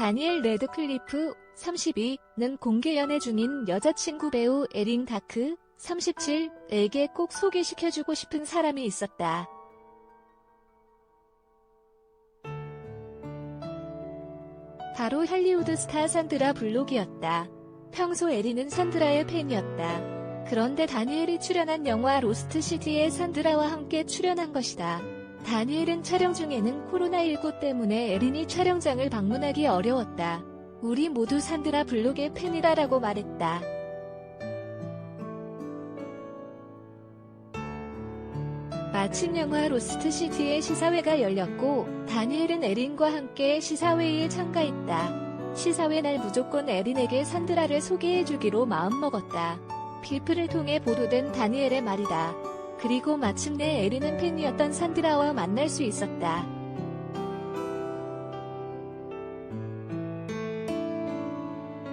다니엘 레드클리프 32는 공개 연애 중인 여자친구 배우 에린 다크 37에게 꼭 소개시켜주고 싶은 사람이 있었다. 바로 할리우드 스타 산드라 블록이었다. 평소 에린은 산드라의 팬이었다. 그런데 다니엘이 출연한 영화 로스트 시티에 산드라와 함께 출연한 것이다. 다니엘은 촬영 중에는 코로나19 때문에 에린이 촬영장을 방문하기 어려웠다. 우리 모두 산드라 블록의 팬이다라고 말했다. 마침 영화 로스트 시티의 시사회가 열렸고 다니엘은 에린과 함께 시사회에 참가했다. 시사회 날 무조건 에린에게 산드라를 소개해주기로 마음먹었다. 필프를 통해 보도된 다니엘의 말이다. 그리고 마침내 에린은 팬이었던 산드라와 만날 수 있었다.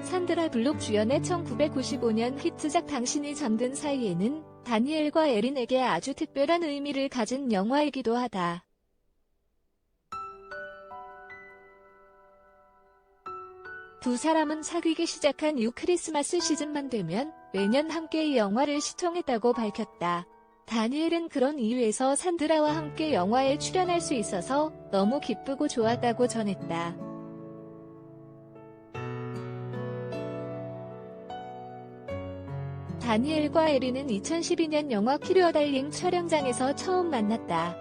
산드라 블록 주연의 1995년 히트작 당신이 잠든 사이에는 다니엘과 에린에게 아주 특별한 의미를 가진 영화이기도 하다. 두 사람은 사귀기 시작한 이후 크리스마스 시즌만 되면 매년 함께 이 영화를 시청했다고 밝혔다. 다니엘은 그런 이유에서 산드라와 함께 영화에 출연할 수 있어서 너무 기쁘고 좋았다고 전했다. 다니엘과 에린은 2012년 영화 키리어 달링 촬영장에서 처음 만났다.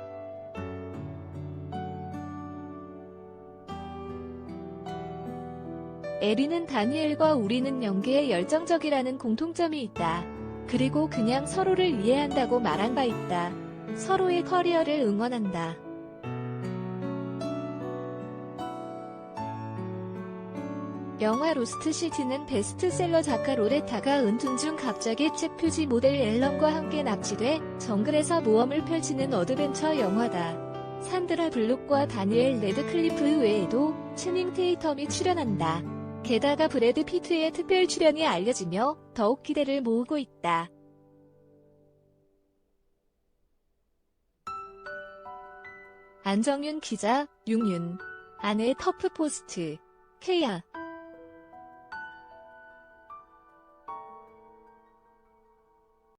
에린은 다니엘과 우리는 연기에 열정적이라는 공통점이 있다. 그리고 그냥 서로를 이해한다고 말한 바 있다. 서로의 커리어를 응원한다. 영화 로스트 시티는 베스트셀러 작가 로레타가 은둔 중 갑자기 책 표지 모델 앨런과 함께 납치돼 정글에서 모험을 펼치는 어드벤처 영화다. 산드라 블록과 다니엘 레드클리프 외에도 채닝 테이텀이 출연한다. 게다가 브래드 피트의 특별 출연이 알려지며 더욱 기대를 모으고 있다. 안정윤 기자, 육윤. 아내 터프 포스트. 케야.